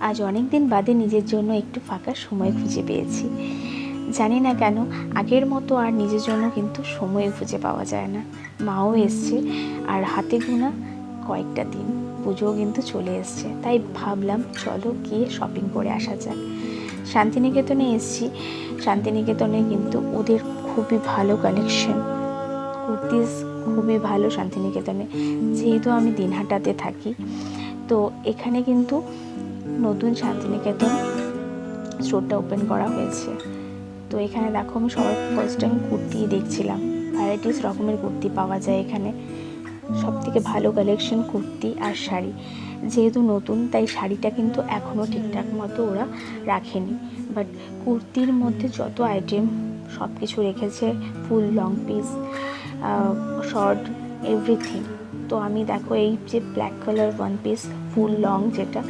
আজ অনেক দিন বাদে নিজের জন্য একটু ফাঁকা সময় খুঁজে পেয়েছি। জানি না কেন, আগের মতো আর নিজের জন্য কিন্তু সময় খুঁজে পাওয়া যায় না। মাও এসছে আর হাতে গোনা কয়েকটা দিন। পুজোও কিন্তু চলে এসছে। তাই ভাবলাম, চলো গিয়ে শপিং করে আসা যাক। শান্তিনিকেতনে এসছি। শান্তিনিকেতনে কিন্তু ওদের খুবই ভালো কালেকশন কুর্তিস খুবই ভালো শান্তিনিকেতনে। যেহেতু আমি দিনহাটাতে থাকি, তো এখানে কিন্তু নতুন শান্তিনিকেতন স্টোরটা ওপেন করা হয়েছে। তো এখানে দেখো আমি সবার ফার্স্ট টাইম কুর্তি দেখছিলাম। ভ্যারাইটিস রকমের কুর্তি পাওয়া যায় এখানে। সব থেকে ভালো কালেকশন কুর্তি আর শাড়ি। যেহেতু নতুন, তাই শাড়িটা কিন্তু এখনও ঠিকঠাক মতো ওরা রাখেনি। বাট কুর্তির মধ্যে যত আইটেম সব কিছু রেখেছে, full long piece short everything তো আমি দেখো এই যে black colour one piece full long যেটা,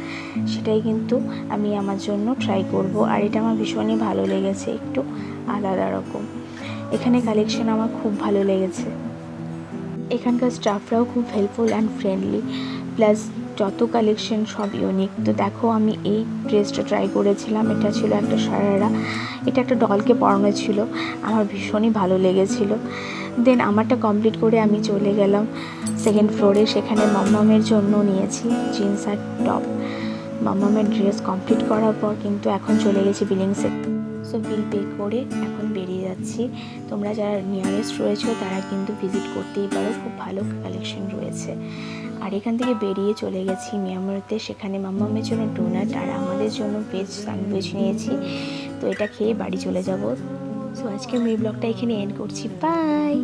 সেটাই কিন্তু আমি আমার জন্য ট্রাই করব। আর এটা আমার ভীষণই ভালো লেগেছে, একটু আলাদা রকম। এখানে কালেকশন আমার খুব ভালো লেগেছে। এখানকার স্টাফরাও খুব হেল্পফুল অ্যান্ড ফ্রেন্ডলি প্লাস যত কালেকশন সব ইউনিক তো দেখো, আমি এই ড্রেসটা ট্রাই করেছিলাম, এটা ছিল একটা সারারা। এটা একটা ডলকে পরানো ছিল। আমার ভীষণই ভালো লেগেছিল। দেন আমারটা কমপ্লিট করে আমি চলে গেলাম সেকেন্ড ফ্লোরে সেখানে মাম্মামের জন্য নিয়েছি জিন্স আর টপ মাম্মামের ড্রেস কমপ্লিট করার পর কিন্তু এখন চলে গেছি বিলিংসে সো বিল পে করে এখন বেরিয়ে যাচ্ছি। তোমরা যারা নিয়ারেস্ট রয়েছে, তারা কিন্তু ভিজিট করতেই পারো। খুব ভালো কালেকশন রয়েছে। আর এখান থেকে বেরিয়ে চলে গেছি মিয়ামরতে। সেখানে মাম্মামের জন্য ডোনাট আর আমাদের জন্য ভেজ স্যান্ডউইচ নিয়েছি। তো এটা খেয়ে বাড়ি চলে যাব। সো আজকে আমি এই ব্লগটা এখানে এন্ড করছি। বাই